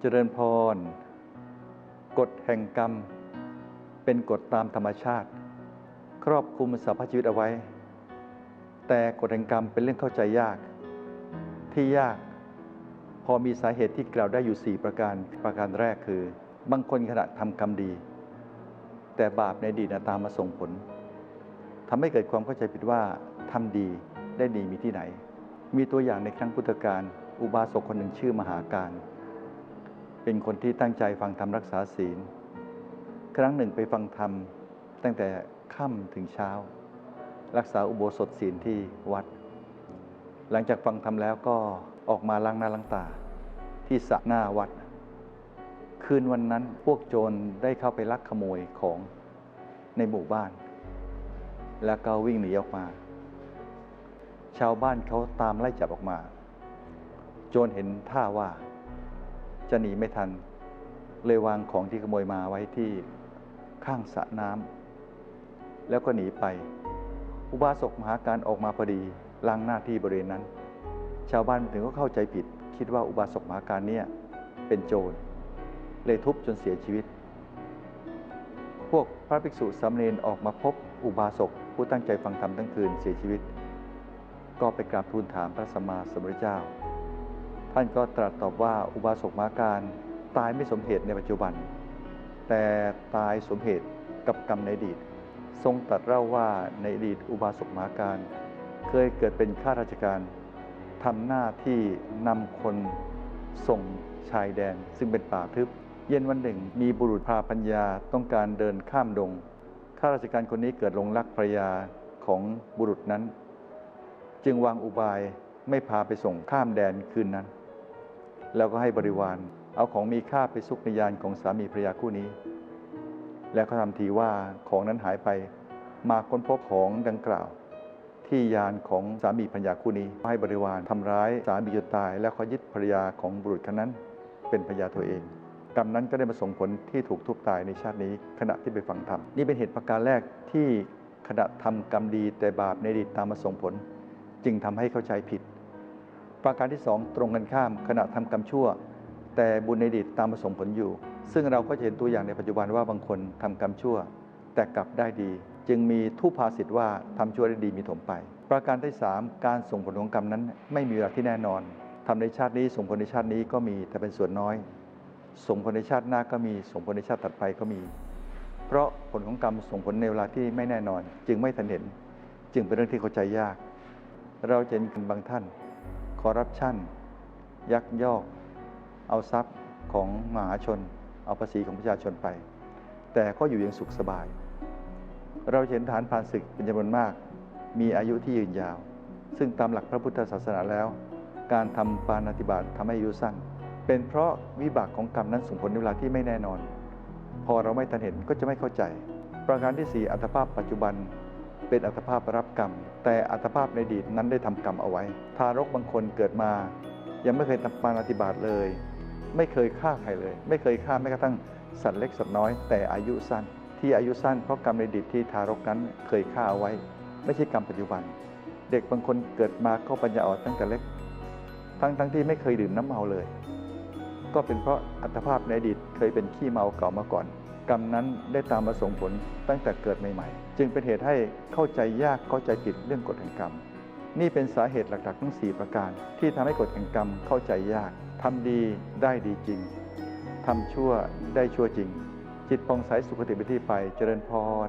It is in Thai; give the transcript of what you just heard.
เจริญพร กฎแห่งกรรม เป็นกฎตามธรรมชาติ ครอบคลุมสรรพชีวิตเอาไว้ แต่กฎแห่งกรรมเป็นเรื่องเข้าใจยาก ที่ยาก พอมีสาเหตุที่กล่าวได้อยู่ 4 ประการประการแรกคือ บางคนขณะทำกรรมดี แต่บาปในดีตตามมาส่งผลทำให้เกิดความเข้าใจผิดว่าทำดีได้ดีมีที่ไหน มีตัวอย่างในครั้งพุทธกาลอุบาสกคนหนึ่งชื่อมหาการ เป็นคนที่ตั้งใจฟังธรรมรักษาศีล ครั้งหนึ่งไปฟังธรรมตั้งแต่ค่ำถึงเช้า รักษาอุโบสถศีลที่วัด หลังจากฟังธรรมแล้วก็ออกมาล้างหน้าล้างตาที่สระหน้าวัด คืนวันนั้นพวกโจรได้เข้าไปลักขโมยของในหมู่บ้าน แล้วก็วิ่งหนีออกมา ชาวบ้านเขาตามไล่จับออกมา โจรเห็นท่าว่าจะหนีไม่ทัน เลยวางของที่ขโมยมาไว้ที่ข้างสระน้ำแล้วก็หนีไป อุบาสกมหาการออกมาพอดีล้างหน้าที่บริเวณนั้น ชาวบ้านถึงก็เข้าใจผิด คิดว่าอุบาสกมหาการเนี่ยเป็นโจร เลยทุบจนเสียชีวิต พวกพระภิกษุสามเณรออกมาพบอุบาสกผู้ตั้งใจฟังธรรมทั้งคืนเสียชีวิต ก็ไปกราบทูลถามพระสัมมาสัมพุทธเจ้า ท่านก็ตรัสตอบว่าอุบาสกมาการตายไม่สมเหตุในปัจจุบัน แต่ตายสมเหตุกับกรรมในอดีต ทรงตรัสเล่าว่าในอดีตอุบาสกมาการ เคยเกิดเป็นข้าราชการทำหน้าที่นำคนส่งชายแดนซึ่งเป็นป่าทึบ เย็นวันหนึ่ง มีบุรุษพาพัญญาต้องการเดินข้ามดง ข้าราชการคนนี้เกิดหลงรักภรยาของบุรุษนั้น จึงวางอุบายไม่พาไปส่งข้ามแดนคืนนั้น แล้วก็ให้บริวาร เอาของมีค่าไปซุกในยานของสามีภรรยาคู่นี้ แล้วก็ทำทีว่าของนั้นหายไปมาค้นพบของดังกล่าว ที่ยานของสามีภรรยาคู่นี้ให้บริวารทำร้ายสามีจนตาย แล้วเขยึดภรรยาของบุรุษคนนั้นเป็นภรรยาตัวเอง กรรมนั้นก็ได้มาส่งผลที่ถูกทุบตายในชาตินี้ ขณะที่ไปฟังธรรมนี่เป็นเหตุประการแรกที่ขณะทำกรรมดีแต่บาปในอดีตตามมาส่งผล จึงทำให้เข้าใจผิด ประการที่สองตรงกันข้าม ขณะทำกรรมชั่ว แต่บุญในอดีตตามมาส่งผลอยู่ ซึ่งเราก็จะเห็นตัวอย่างในปัจจุบันว่าบางคนทำกรรมชั่ว แต่กลับได้ดี จึงมีทุพภาษิตว่าทำชั่วได้ดีมีถมไป ประการที่สามการส่งผลของกรรมนั้น ไม่มีเวลาที่แน่นอนทำในชาตินี้ส่งผลในชาตินี้ก็มีแต่เป็นส่วนน้อย ส่งผลในชาติหน้าก็มีส่งผลในชาติถัดไปก็มี เพราะผลของกรรมส่งผลในเวลาที่ไม่แน่นอน จึงไม่ทันเห็น จึงเป็นเรื่องที่เข้าใจยาก เราจะเห็นคนบางท่านคอร์รัปชันยักยอก เอาทรัพย์ของมหาชน เอาภาษีของประชาชนไป แต่ก็อยู่อย่างสุขสบาย เราเห็นฐานผ่านศึกเป็นจำนวนมาก มีอายุที่ยืนยาว ซึ่งตามหลักพระพุทธศาสนาแล้ว การทำปาณาติบาตทำให้อายุสั้น เป็นเพราะวิบากของกรรมนั้นส่งผลในเวลาที่ไม่แน่นอน พอเราไม่ทันเห็นก็จะไม่เข้าใจ ประการที่ 4 อัตภาพปัจจุบัน เป็นอัตภาพรับกรรม แต่อัตภาพในอดีตนั้นได้ทำกรรมเอาไว้ ทารกบางคนเกิดมา ยังไม่เคยทำปาณาติบาตเลย ไม่เคยฆ่าใครเลย ไม่เคยฆ่าแม้กระทั่งสัตว์เล็กสัตว์น้อยแต่อายุสั้น ที่อายุสั้นเพราะกรรมในอดีตที่ทารกนั้นเคยฆ่าเอาไว้ ไม่ใช่กรรมปัจจุบัน เด็กบางคนเกิดมาก็ปัญญาอ่อนตั้งแต่เล็ก ทั้งทั้งที่ไม่เคยดื่มน้ำเมาเลย ก็เป็นเพราะอัตภาพในอดีตเคยเป็นขี้เมาเก่ามาก่อน กรรมนั้นได้ตามมาส่งผลตั้งแต่เกิดใหม่ๆ จึงเป็นเหตุให้เข้าใจยากเข้าใจผิดเรื่องกฎแห่งกรรม นี่เป็นสาเหตุหลักๆทั้ง 4 ประการ ที่ทำให้กฎแห่งกรรมเข้าใจยากทำดีได้ดีจริงทำชั่วได้ชั่วจริง จิตปองใสสุขติไปที่ไปเจริญพร